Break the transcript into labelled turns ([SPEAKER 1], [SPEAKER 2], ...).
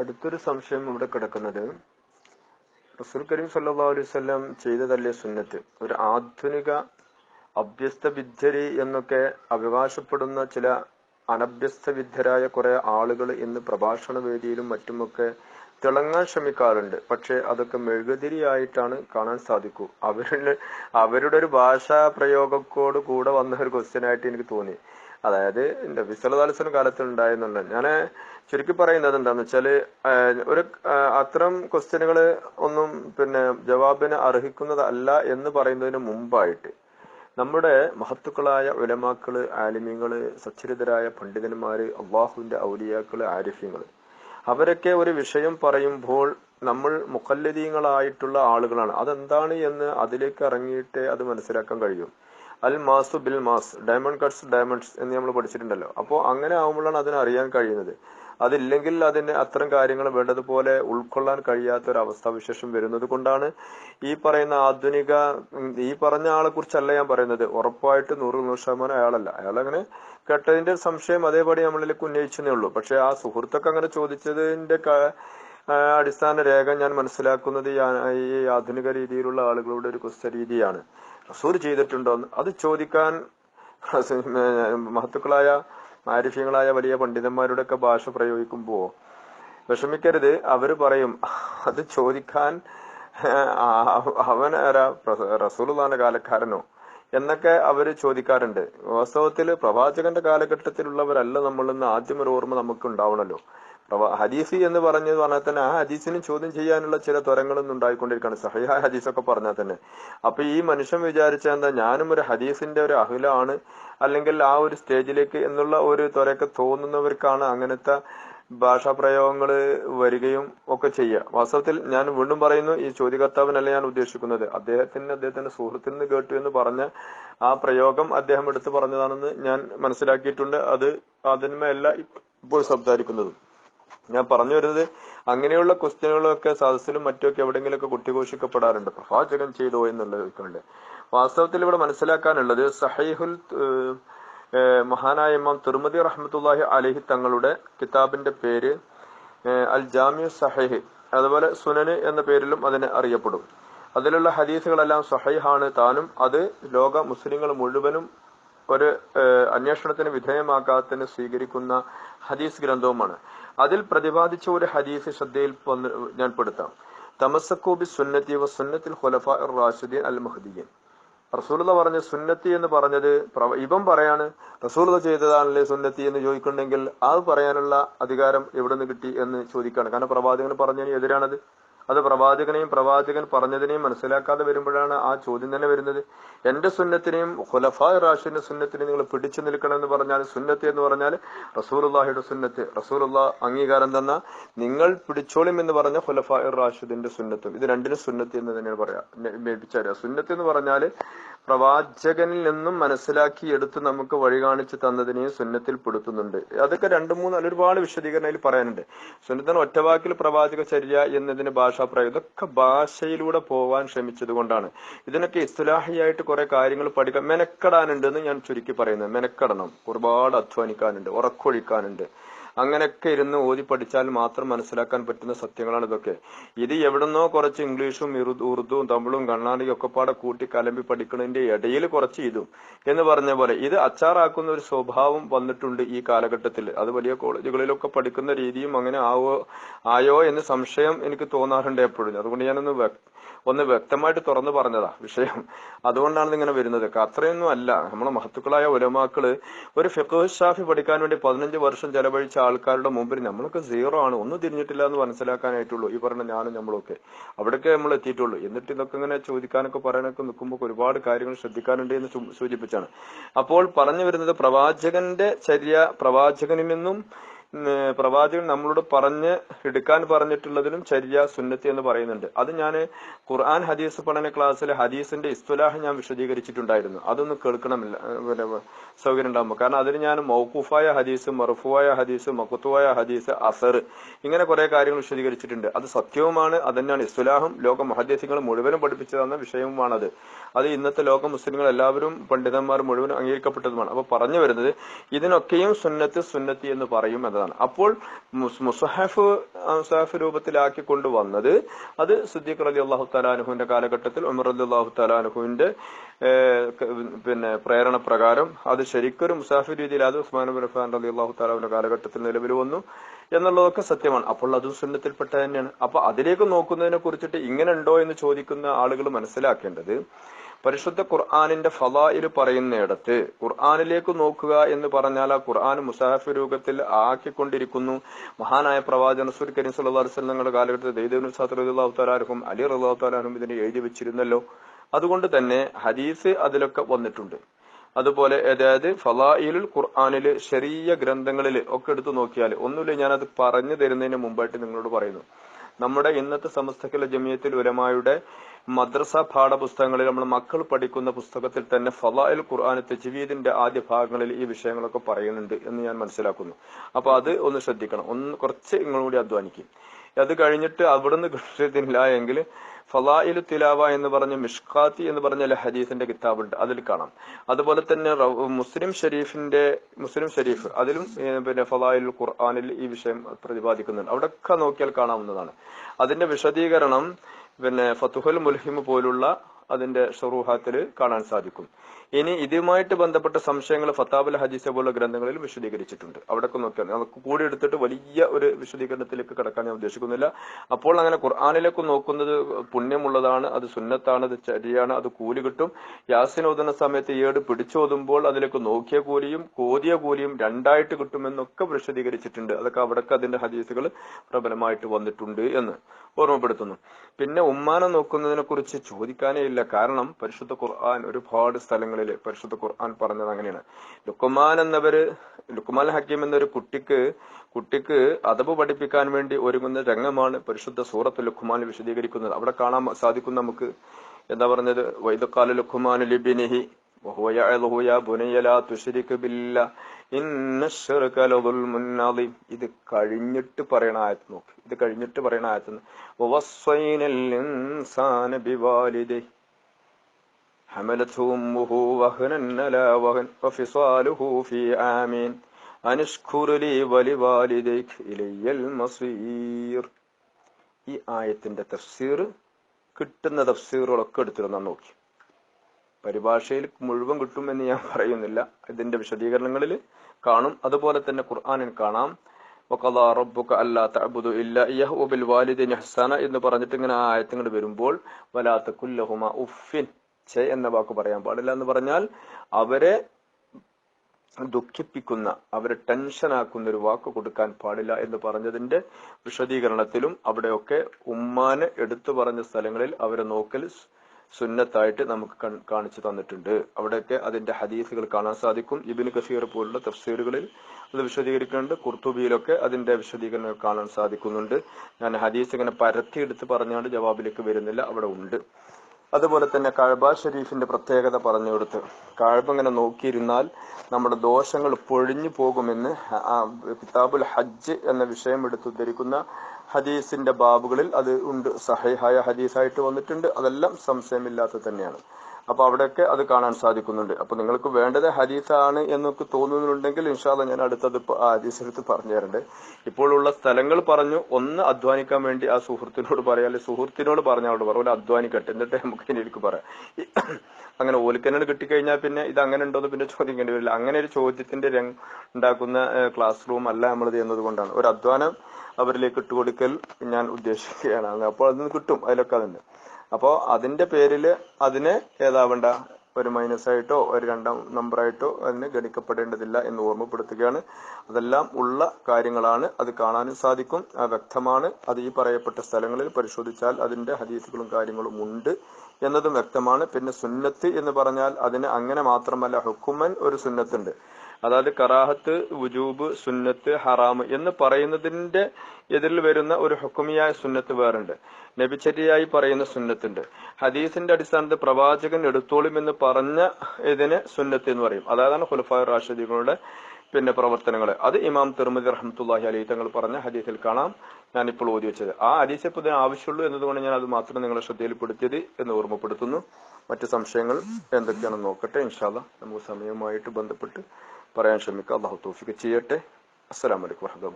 [SPEAKER 1] അടുത്തൊരു സംശയം ഇവിടെ കിടക്കുന്നത്. റസൂൽ കരീം സല്ലാ അലൈവല്ലം ചെയ്തതല്ലേ സുന്നത്ത്? ഒരു ആധുനിക അഭ്യസ്ത വിദ്യരി എന്നൊക്കെ അവകാശപ്പെടുന്ന ചില അനഭ്യസ്ത വിദ്യരായ കുറെ ആളുകൾ ഇന്ന് പ്രഭാഷണ വേദിയിലും മറ്റുമൊക്കെ തിളങ്ങാൻ ശ്രമിക്കാറുണ്ട്. പക്ഷെ അതൊക്കെ മെഴുകുതിരിയായിട്ടാണ് കാണാൻ സാധിക്കൂ. അവരുടെ അവരുടെ ഒരു ഭാഷാ പ്രയോഗക്കോട് കൂടെ വന്ന ഒരു ക്വസ്റ്റ്യൻ ആയിട്ട് എനിക്ക് തോന്നി. അതായത് എന്റെ വിസലതാലസന കാലത്ത് ഉണ്ടായെന്നുള്ള ഞാൻ ചുരുക്കി പറയുന്നത് എന്താന്ന് വെച്ചാൽ ഒരു അത്തരം ക്വസ്റ്റ്യനുകൾ ഒന്നും പിന്നെ ജവാബിന് അർഹിക്കുന്നതല്ല എന്ന് പറയുന്നതിന് മുമ്പായിട്ട് നമ്മുടെ മഹത്തുക്കളായ ഉലമാക്കൾ ആലിമ്യങ്ങൾ സച്ചരിതരായ പണ്ഡിതന്മാര് അള്ളാഹുവിന്റെ ഔലിയാക്കൾ ആരിഫ്യങ്ങൾ അവരൊക്കെ ഒരു വിഷയം പറയുമ്പോൾ നമ്മൾ മുഖല്ലദീങ്ങളായിട്ടുള്ള ആളുകളാണ്. അതെന്താണ് എന്ന് അതിലേക്ക് ഇറങ്ങിയിട്ട് അത് മനസ്സിലാക്കാൻ കഴിയും. അൽ മാസു ബിൽ മാസ് ഡയമണ്ട് കട്ട്സ് ഡയമണ്ട്സ് എന്ന് നമ്മൾ പഠിച്ചിട്ടുണ്ടല്ലോ. അപ്പോൾ അങ്ങനെ ആകുമ്പോഴാണ് അതിനെ അറിയാൻ കഴിയുന്നത്. അതില്ലെങ്കിൽ അതിന് അത്തരം കാര്യങ്ങൾ വേണ്ടതുപോലെ ഉൾക്കൊള്ളാൻ കഴിയാത്ത ഒരു അവസ്ഥാവിശേഷം വരുന്നത് കൊണ്ടാണ് ഈ പറയുന്ന ആധുനിക ഈ പറഞ്ഞ ആളെ കുറിച്ചല്ല ഞാൻ പറയുന്നത്. ഉറപ്പായിട്ട് നൂറ് നൂറ് ശതമാനം അയാളല്ല. അയാൾ അങ്ങനെ കേട്ടതിന്റെ സംശയം അതേപടി നമ്മളിലേക്ക് ഉന്നയിച്ചതേ ഉള്ളൂ. പക്ഷെ ആ സുഹൃത്തൊക്കെ അങ്ങനെ ചോദിച്ചതിന്റെ അടിസ്ഥാന രേഖ ഞാൻ മനസ്സിലാക്കുന്നത് ഈ ആധുനിക രീതിയിലുള്ള ആളുകളുടെ ഒരു കുസ്ത രീതിയാണ് റസൂൽ ചെയ്തിട്ടുണ്ടോ അത് ചോദിക്കാൻ മഹത്തുക്കളായ ആരിഫ്യങ്ങളായ വലിയ പണ്ഡിതന്മാരുടെ ഒക്കെ ഭാഷ പ്രയോഗിക്കുമ്പോ വിഷമിക്കരുത്. അവർ പറയും അത് ചോദിക്കാൻ അവൻ ആരാ? കാലക്കാരനോ? എന്നൊക്കെ അവർ ചോദിക്കാറുണ്ട്. വാസ്തവത്തിൽ പ്രവാചകന്റെ കാലഘട്ടത്തിലുള്ളവരല്ല നമ്മളെന്ന് ആദ്യം ഒരു ഓർമ്മ നമുക്ക് ഉണ്ടാവണല്ലോ ഹദീസ് എന്ന് പറഞ്ഞത് പറഞ്ഞാൽ തന്നെ ആ ഹദീസിന് ചോദ്യം ചെയ്യാനുള്ള ചില ത്വരങ്ങളൊന്നും ഉണ്ടായിക്കൊണ്ടിരിക്കുകയാണ്. സഹിഹായ ഹദീസൊക്കെ പറഞ്ഞാൽ തന്നെ. അപ്പൊ ഈ മനുഷ്യൻ വിചാരിച്ച എന്താ ഞാനും ഒരു ഹദീസിന്റെ ഒരു അഹിലാണ് അല്ലെങ്കിൽ ആ ഒരു സ്റ്റേജിലേക്ക് എന്നുള്ള ഒരു ത്വരയൊക്കെ തോന്നുന്നവർക്കാണ് അങ്ങനത്തെ ഭാഷാ പ്രയോഗങ്ങൾ വരികയും ഒക്കെ ചെയ്യുക. വാസ്തവത്തിൽ ഞാൻ വീണ്ടും പറയുന്നു ഈ ചോദ്യകർത്താവിനല്ല ഞാൻ ഉദ്ദേശിക്കുന്നത്. അദ്ദേഹത്തിന് അദ്ദേഹത്തിന്റെ സുഹൃത്തിൽ നിന്ന് കേട്ടു എന്ന് പറഞ്ഞ ആ പ്രയോഗം അദ്ദേഹം എടുത്തു പറഞ്ഞതാണെന്ന് ഞാൻ മനസ്സിലാക്കിയിട്ടുണ്ട്. അത് അതിന്മേല ഇപ്പോൾ സംസാരിക്കുന്നതും. ഞാൻ പറഞ്ഞു വരുന്നത് അങ്ങനെയുള്ള ക്വസ്റ്റ്യനുകളൊക്കെ സദസ്സിലും മറ്റുമൊക്കെ എവിടെയെങ്കിലുമൊക്കെ കുട്ടിഘോഷിക്കപ്പെടാറുണ്ട്. പ്രവാചകൻ ചെയ്തോ എന്നുള്ളതൊക്കെ വാസ്തവത്തിൽ ഇവിടെ മനസ്സിലാക്കാനുള്ളത് സഹൈഹുൽ മഹാനായ ഇമാം തിരുമതി റഹ്മത്തുല്ലാഹി അലഹി തങ്ങളുടെ കിതാബിന്റെ പേര് അൽ ജാമ്യു സഹൈഹ് അതുപോലെ സുനന് എന്ന പേരിലും അതിനെ അറിയപ്പെടും. അതിലുള്ള ഹദീസുകളെല്ലാം സഹൈഹാണ് താനും അത് ലോക മുസ്ലിങ്ങൾ മുഴുവനും ഒരു അന്വേഷണത്തിന് വിധേയമാക്കാത്തതിന് സ്വീകരിക്കുന്ന ഹദീസ് ഗ്രന്ഥവുമാണ്. അതിൽ പ്രതിപാദിച്ച ഒരു ഹദീസ് ശ്രദ്ധയിൽ ഞാൻ പെടുത്താം. തമസക്കൂബി സുന്നത്തി വ സുന്നത്തിൽ ഖുലഫ റാഷിദീൻ അൽ മഹദീൻ റസൂലത പറഞ്ഞ സുന്നത്തി എന്ന് പറഞ്ഞത് ഇവൻ പറയാണ് റസൂലത ചെയ്തതാണല്ലേ സുന്നത്തി എന്ന് ചോദിക്കുന്നുണ്ടെങ്കിൽ അത് പറയാനുള്ള അധികാരം എവിടെ നിന്ന് കിട്ടി എന്ന് ചോദിക്കുകയാണ്. കാരണം പ്രവാചകൻ പറഞ്ഞതിന് എതിരാണത്. അത് പ്രവാചകനെയും പ്രവാചകൻ പറഞ്ഞതിനെയും മനസ്സിലാക്കാതെ വരുമ്പോഴാണ് ആ ചോദ്യം തന്നെ വരുന്നത്. എന്റെ സുന്നത്തിനെയും ഖുലഫാ റാഷിന്റെ സുന്നത്തിനെയും നിങ്ങൾ പിടിച്ചു നിൽക്കണം എന്ന് പറഞ്ഞാൽ സുന്നത്ത് എന്ന് പറഞ്ഞാൽ റസൂലുള്ളാഹിയുടെ സുന്നത്ത്. റസൂലുള്ള അംഗീകാരം തന്ന നിങ്ങൾ പിടിച്ചോളും എന്ന് പറഞ്ഞ ഖുലഫാ റാഷിദിന്റെ സുന്നത്തും. ഇത് രണ്ടിനും സുന്നത്ത് എന്ന് തന്നെയാണ് പറയാ മേടിച്ചറിയാം സുന്നത്ത് എന്ന് പറഞ്ഞാൽ പ്രവാചകനിൽ നിന്നും മനസ്സിലാക്കി എടുത്ത് നമുക്ക് വഴി കാണിച്ചു തന്നതിനെയും സുന്നത്തിൽ പെടുത്തുന്നുണ്ട്. അതൊക്കെ രണ്ടു മൂന്ന് ഒരുപാട് വിശദീകരണം അതിൽ പറയാനുണ്ട്. സുന്നത്തിന് ഒറ്റവാക്കിൽ പ്രവാചക ചര്യ എന്നതിന് ഭാഷാ പ്രയോഗം ഇതൊക്കെ ഭാഷയിലൂടെ പോവാൻ ശ്രമിച്ചത് കൊണ്ടാണ്. ഇതിനൊക്കെ ഇസ്ലാഹിയായിട്ട് കുറെ കാര്യങ്ങൾ പഠിക്കാൻ മെനക്കെടാനുണ്ട് എന്ന് ഞാൻ ചുരുക്കി പറയുന്നത് മെനക്കെടണം. ഒരുപാട് അധ്വാനിക്കാനുണ്ട്. ഉറക്കൊഴിക്കാനുണ്ട്. അങ്ങനെയൊക്കെ ഇരുന്ന് ഓതി പഠിച്ചാൽ മാത്രം മനസ്സിലാക്കാൻ പറ്റുന്ന സത്യങ്ങളാണ് ഇതൊക്കെ. ഇത് എവിടുന്നോ കുറച്ച് ഇംഗ്ലീഷും ഉറുദുവും തമിഴും കണ്ണാടിയും ഒക്കെ പാടെ കൂട്ടി കലമ്പി പഠിക്കുന്നതിന്റെ ഇടയിൽ കുറച്ച് ഇതും. എന്ന് പറഞ്ഞ പോലെ ഇത് അച്ചാറാക്കുന്ന ഒരു സ്വഭാവം വന്നിട്ടുണ്ട് ഈ കാലഘട്ടത്തിൽ. അത് വലിയ കോളേജുകളിലൊക്കെ പഠിക്കുന്ന രീതിയും അങ്ങനെ ആവോ ആയോ എന്ന് സംശയം എനിക്ക് തോന്നാറുണ്ട് എപ്പോഴും. അതുകൊണ്ട് ഞാനൊന്ന് ഒന്ന് വ്യക്തമായിട്ട് തുറന്നു പറഞ്ഞതാ വിഷയം. അതുകൊണ്ടാണ് ഇങ്ങനെ വരുന്നത്. അത്രയൊന്നും അല്ല. നമ്മളെ മഹത്തുക്കളായ ഉലമാക്കൾ ഒരു ഫിഖ് ഷാഫി പഠിക്കാൻ വേണ്ടി പതിനഞ്ച് വർഷം ചെലവഴിച്ച ആൾക്കാരുടെ മുമ്പിൽ നമ്മളൊക്കെ സീറോ ആണ്. ഒന്നും തിരിഞ്ഞിട്ടില്ല എന്ന് മനസ്സിലാക്കാനായിട്ടുള്ളൂ. ഈ പറഞ്ഞ ഞാനും നമ്മളൊക്കെ. അവിടേക്ക് നമ്മൾ എത്തിയിട്ടുള്ളൂ. എന്നിട്ട് ഇതൊക്കെ ഇങ്ങനെ ചോദിക്കാനൊക്കെ പറയാനൊക്കെ നിൽക്കുമ്പോൾ ഒരുപാട് കാര്യങ്ങൾ ശ്രദ്ധിക്കാനുണ്ട് എന്ന് സൂചിപ്പിച്ചാണ്. അപ്പോൾ പറഞ്ഞു വരുന്നത് പ്രവാചകന്റെ ചര്യ പ്രവാചകനിൽ നിന്നും പ്രവാചകൻ നമ്മളോട് പറഞ്ഞ് എടുക്കാൻ പറഞ്ഞിട്ടുള്ളതിലും ചര്യ സുന്നത്തി എന്ന് പറയുന്നുണ്ട്. അത് ഞാൻ ഖുർആൻ ഹദീസ് പഠന ക്ലാസ്സിൽ ഹദീസിന്റെ ഇസ്തുലാഹ് ഞാൻ വിശദീകരിച്ചിട്ടുണ്ടായിരുന്നു. അതൊന്നും കേൾക്കണമില്ല. പിന്നെ സൗകര്യം ഉണ്ടാകുമ്പോൾ കാരണം അതിന് ഞാൻ മൗക്കൂഫായ ഹദീസ് മറുഫുവായ ഹദീസ് മക്കുത്തുവായ ഹദീസ് അസർ ഇങ്ങനെ കുറെ കാര്യങ്ങൾ വിശദീകരിച്ചിട്ടുണ്ട്. അത് സത്യവുമാണ് അത് തന്നെയാണ് ഇസ്തുലാഹും ലോക മഹദ്യസ്യങ്ങൾ മുഴുവനും പഠിപ്പിച്ചു തന്ന വിഷയവുമാണത്. അത് ഇന്നത്തെ ലോക മുസ്ലിങ്ങൾ എല്ലാവരും പണ്ഡിതന്മാർ മുഴുവൻ അംഗീകരിക്കപ്പെട്ടതുമാണ്. അപ്പൊ പറഞ്ഞു വരുന്നത് ഇതിനൊക്കെയും സുന്നത്ത് സുന്നത്തി എന്ന് പറയും എന്നതാണ് അപ്പോൾ മുസ്ഹഫ് മുസഹഫ് രൂപത്തിലാക്കി കൊണ്ടുവന്നത് അത് സിദ്ദീഖ് റലി അള്ളാഹു തലാനുഹുവിന്റെ കാലഘട്ടത്തിൽ ഉമർ അലി അള്ളാഹു തലാനുഹുവിന്റെ പിന്നെ പ്രേരണ പ്രകാരം അത് ശരിക്കൊരു മുസാഫിർ രീതിയിൽ അത് ഉസ്മാൻ ബിൻ അഫ്ഫാൻ അലി അള്ളാഹു താലാവിന്റെ കാലഘട്ടത്തിൽ നിലവിൽ വന്നു എന്നുള്ളതൊക്കെ സത്യമാണ്. അപ്പോൾ അതും സുന്നത്തിൽപ്പെട്ട തന്നെയാണ്. അപ്പൊ അതിലേക്ക് നോക്കുന്നതിനെ കുറിച്ചിട്ട് ഇങ്ങനെ ഉണ്ടോ എന്ന് ചോദിക്കുന്ന ആളുകൾ മനസ്സിലാക്കേണ്ടത് പരിശുദ്ധ ഖുർആാനിന്റെ ഫലായിൽ പറയുന്നിടത്ത് ഖുർആാനിലേക്ക് നോക്കുക എന്ന് പറഞ്ഞാൽ ആ ഖുർആൻ മുസാഫ് രൂപത്തിൽ ആക്കിക്കൊണ്ടിരിക്കുന്നു. മഹാനായ പ്രവാചകൻ റസൂൽ കരീം സല്ലല്ലാഹു അലൈഹി വസല്ലം കാലഘട്ടത്തിൽ റളിയല്ലാഹു തആലാഹും അലി റളിയല്ലാഹു തആലാഹും ഇതിനെ എഴുതി വെച്ചിരുന്നല്ലോ. അതുകൊണ്ട് തന്നെ ഹദീസ് അതിലൊക്കെ വന്നിട്ടുണ്ട്. അതുപോലെ അതായത് ഫലായിലുൽ ഖുർആാനിൽ ചെറിയ ഗ്രന്ഥങ്ങളിൽ ഒക്കെ എടുത്തു നോക്കിയാൽ ഒന്നുമില്ല ഞാനത് പറഞ്ഞു തരുന്നതിന് മുമ്പായിട്ട് നിങ്ങളോട് പറയുന്നു. നമ്മുടെ ഇന്നത്തെ സമസ്തകല ജമിയത്തിൽ ഉലമായുടെ മദ്രസ പാഠപുസ്തകങ്ങളിൽ നമ്മൾ മക്കൾ പഠിക്കുന്ന പുസ്തകത്തിൽ തന്നെ ഫലായിൽ ഖുർആൻ തെജീവിദിന്റെ ആദ്യ ഭാഗങ്ങളിൽ ഈ വിഷയങ്ങളൊക്കെ പറയുന്നുണ്ട് എന്ന് ഞാൻ മനസ്സിലാക്കുന്നു. അപ്പൊ അത് ഒന്ന് ശ്രദ്ധിക്കണം. ഒന്ന് കുറച്ച് നിങ്ങളും കൂടി അധ്വാനിക്കും. അത് കഴിഞ്ഞിട്ട് അവിടുന്ന് കിട്ടിയിട്ടില്ല എങ്കിൽ ഫലായിലു തിലാവ എന്ന് പറഞ്ഞ മിഷ്കാത്തി എന്ന് പറഞ്ഞ ഹദീസിന്റെ കിതാബുണ്ട്. അതിൽ കാണാം. അതുപോലെ തന്നെ മുസ്ലിം ഷരീഫിന്റെ മുസ്ലിം ഷരീഫ് അതിലും പിന്നെ ഫലായിൽ ഖുർആാനിൽ ഈ വിഷയം പ്രതിപാദിക്കുന്നുണ്ട്. അവിടെയൊക്കെ നോക്കിയാൽ കാണാവുന്നതാണ്. അതിന്റെ വിശദീകരണം പിന്നെ ഫത്തുഹുൽ മുൽഹിം പോലുള്ള അതിന്റെ ഷൊറൂഹാത്തിൽ കാണാൻ സാധിക്കും. ഇനി ഇതുമായിട്ട് ബന്ധപ്പെട്ട സംശയങ്ങൾ ഫത്താബുൽ ഹദീസ പോലുള്ള ഗ്രന്ഥങ്ങളിൽ വിശദീകരിച്ചിട്ടുണ്ട്. അവിടെയൊക്കെ നോക്കിയാൽ നമുക്ക് കൂടി എടുത്തിട്ട് വലിയ ഒരു വിശദീകരണത്തിലേക്ക് കടക്കാൻ ഞാൻ ഉദ്ദേശിക്കുന്നില്ല. അപ്പോൾ അങ്ങനെ ഖുർആാനിലേക്ക് നോക്കുന്നത് പുണ്യമുള്ളതാണ് അത് സുന്നത്താണ് അത് ചരിയാണ് അത് കൂലി കിട്ടും. യാസിൻ ഓതുന്ന സമയത്ത് ഏട് പിടിച്ചോതുമ്പോൾ അതിലേക്ക് നോക്കിയ കൂലിയും കോതിയ കൂലിയും രണ്ടായിട്ട് കിട്ടുമെന്നൊക്കെ വിശദീകരിച്ചിട്ടുണ്ട്. അതൊക്കെ അവിടൊക്കെ അതിന്റെ ഹദീസുകൾ പ്രബലമായിട്ട് വന്നിട്ടുണ്ട് എന്ന് ഓർമ്മപ്പെടുത്തുന്നു. പിന്നെ ഉമ്മാനെ നോക്കുന്നതിനെ കുറിച്ച് ചോദിക്കാനേ ഇല്ല. പറ്റില്ല കാരണം പരിശുദ്ധ ഖുർആൻ ഒരുപാട് സ്ഥലങ്ങളിൽ പരിശുദ്ധ ഖുർആൻ പറഞ്ഞത് അങ്ങനെയാണ്. ലുക്കുമാൻ എന്നവര് ലുക്കുമാൻ ഹക്കീം എന്നൊരു കുട്ടിക്ക് കുട്ടിക്ക് അതബ് പഠിപ്പിക്കാൻ വേണ്ടി ഒരുങ്ങുന്ന രംഗമാണ് പരിശുദ്ധ സൂറത്ത് ലുക്കുമാൻ വിശദീകരിക്കുന്നത്. അവിടെ കാണാൻ സാധിക്കും നമുക്ക്. എന്താ പറഞ്ഞത്? വൈദക്കാല ലുക്കുമാൻ ലിബിനിഹി ഇത് കഴിഞ്ഞിട്ട് പറയണ ആയത്ത് നോക്ക്. ഇത് കഴിഞ്ഞിട്ട് പറയണ ആയത്ത് حملته أمه وهنا على وهن وفصاله في عامين أن اشكر لي ولوالديك إلي المصير ഈ ആയത്തിന്റെ തഫ്സീർ കിട്ടുന്ന തഫ്സീറുകളൊക്കെ എടുത്തിരുന്ന നോക്കി പരിഭാഷയിൽ മുഴുവൻ കിട്ടുമെന്ന് ഞാൻ പറയുന്നില്ല ഇതിന്റെ വിശദീകരണങ്ങളിൽ കാണും അതുപോലെ തന്നെ ഖുർആനിൽ കാണാം വഖദാ റബ്ബുക അല്ലാ തഅബുദു ഇല്ലാ ഇയ്യഹു വബിൽ വാലിദൈനി ഇഹ്സാന എന്ന് പറഞ്ഞിട്ട് ഇങ്ങനെ ആ ആയത്തുകൾ വരുമ്പോൾ വലാ തകുല്ലഹുമ ഉഫിൻ ഛെ എന്ന വാക്ക് പറയാൻ പാടില്ല എന്ന് പറഞ്ഞാൽ അവരെ ദുഃഖിപ്പിക്കുന്ന അവരെ ടെൻഷൻ ആക്കുന്ന ഒരു വാക്ക് കൊടുക്കാൻ പാടില്ല എന്ന് പറഞ്ഞതിന്റെ വിശദീകരണത്തിലും അവിടെയൊക്കെ ഉമ്മാനെ എടുത്തു പറഞ്ഞ സ്ഥലങ്ങളിൽ അവരെ നോക്കൽ സുന്നത്തായിട്ട് നമുക്ക് കാണിച്ചു തന്നിട്ടുണ്ട്. അവിടെയൊക്കെ അതിന്റെ ഹദീസുകൾ കാണാൻ സാധിക്കും. ഇബിന് കസീർ പോലുള്ള തഫ്സീറുകളിൽ അത് വിശദീകരിക്കുന്നുണ്ട്. കുർത്തുബിയിലൊക്കെ അതിന്റെ വിശദീകരണം കാണാൻ സാധിക്കുന്നുണ്ട്. ഞാൻ ഹദീസ് ഇങ്ങനെ പരത്തിയെടുത്ത് പറഞ്ഞാണ്ട് ജവാബിലേക്ക് വരുന്നില്ല. അവിടെ ഉണ്ട്. അതുപോലെ തന്നെ കഴബ ഷരീഫിന്റെ പ്രത്യേകത പറഞ്ഞു കൊടുത്ത് കഴബ ഇങ്ങനെ നോക്കിയിരുന്നാൽ നമ്മുടെ ദോഷങ്ങൾ പൊഴിഞ്ഞു പോകുമെന്ന് കിതാബുൽ ഹജ്ജ് എന്ന വിഷയം എടുത്തുദ്ധരിക്കുന്ന ഹദീസിന്റെ ബാബുകളിൽ അത് ഉണ്ട്. സഹേഹായ ഹദീസായിട്ട് വന്നിട്ടുണ്ട്. അതെല്ലാം സംശയമില്ലാത്ത തന്നെയാണ്. അപ്പൊ അവിടെയൊക്കെ അത് കാണാൻ സാധിക്കുന്നുണ്ട്. അപ്പൊ നിങ്ങൾക്ക് വേണ്ടത് ഹദീസാണ് എന്നൊക്കെ തോന്നുന്നുണ്ടെങ്കിൽ ഇൻഷാല്ല ഞാൻ അടുത്തത് ആ ഹദീസ് എടുത്ത് പറഞ്ഞു തരണ്ട്. ഇപ്പോഴുള്ള സ്ഥലങ്ങൾ പറഞ്ഞു ഒന്ന് അധ്വാനിക്കാൻ വേണ്ടി ആ സുഹൃത്തിനോട് പറയാം. സുഹൃത്തിനോട് പറഞ്ഞാൽ പറ ഒരു അധ്വാനിക്കട്ടെ എന്നിട്ട് നമുക്ക് എനിക്ക് പറയാം. അങ്ങനെ ഓലിക്കനോട് കിട്ടിക്കഴിഞ്ഞാൽ പിന്നെ ഇത് അങ്ങനെ ഉണ്ടോ എന്ന് പിന്നെ ചോദിക്കേണ്ടി വരില്ല. അങ്ങനെ ഒരു ചോദ്യത്തിന്റെ ഉണ്ടാക്കുന്ന ക്ലാസ് റൂം അല്ല ചെയ്യുന്നത് കൊണ്ടാണ്. ഒരു അധ്വാനം അവരിലേക്ക് ഇട്ടുകൊടുക്കൽ ഞാൻ ഉദ്ദേശിക്കുകയാണ്. അപ്പോൾ അതിന് കിട്ടും അതിലൊക്കെ അതിന്. അപ്പോൾ അതിന്റെ പേരിൽ അതിനെ ഏതാവണ്ട? ഒരു മൈനസ് ആയിട്ടോ ഒരു രണ്ടാം നമ്പറായിട്ടോ അതിന് ഗണിക്കപ്പെടേണ്ടതില്ല എന്ന് ഓർമ്മപ്പെടുത്തുകയാണ്. അതെല്ലാം ഉള്ള കാര്യങ്ങളാണ്. അത് കാണാനും സാധിക്കും. ആ വ്യക്തമാണ്. അത് ഈ പറയപ്പെട്ട സ്ഥലങ്ങളിൽ പരിശോധിച്ചാൽ അതിന്റെ ഹദീസുകളും കാര്യങ്ങളും ഉണ്ട് എന്നതും വ്യക്തമാണ്. പിന്നെ സുന്നത്ത് എന്ന് പറഞ്ഞാൽ അതിന് അങ്ങനെ മാത്രമല്ല ഹുക്കുമൻ ഒരു സുന്നത്തുണ്ട്. അതായത് കറാഹത്ത് വുജൂബ് സുന്നത്ത് ഹറാം എന്ന് പറയുന്നതിന്റെ എതിരിൽ വരുന്ന ഒരു ഹുക്കുമിയായ സുന്നത്ത് വേറുണ്ട്. നബിചര്യയായി പറയുന്ന സുന്നത്തുണ്ട്. ഹദീസിന്റെ അടിസ്ഥാനത്തിൽ പ്രവാചകൻ എടുത്തോളും എന്ന് പറഞ്ഞ ഇതിന് സുന്നത്ത് എന്ന് പറയും. അതായതാണ് ഖുലഫായ റാഷിദികളുടെ പിന്നെ പ്രവർത്തനങ്ങൾ അത് ഇമാം തിർമതി റഹ്മത്തുല്ലാഹി അലി തങ്ങൾ പറഞ്ഞ ഹദീസിൽ കാണാം. ഞാൻ ഇപ്പോൾ ഓതി വെച്ചത്. ആ ഹദീസ് ഇപ്പോൾ ഇതിന് ആവശ്യമുള്ളൂ എന്നതുകൊണ്ട് ഞാൻ അത് മാത്രം നിങ്ങളെ ശ്രദ്ധയിൽപ്പെടുത്തിയത് എന്ന് ഓർമ്മപ്പെടുത്തുന്നു. മറ്റു സംശയങ്ങൾ എന്തൊക്കെയാണെന്ന് നോക്കട്ടെ. ഇൻഷാല്ല നമുക്ക് സമയവുമായിട്ട് ബന്ധപ്പെട്ട് പറയാൻ ശ്രമിക്കുക. അള്ളാഹു തോഫിക്ക് ചെയ്യട്ടെ. അസ്സലാമലൈക്കും വാഹമത്തുള്ള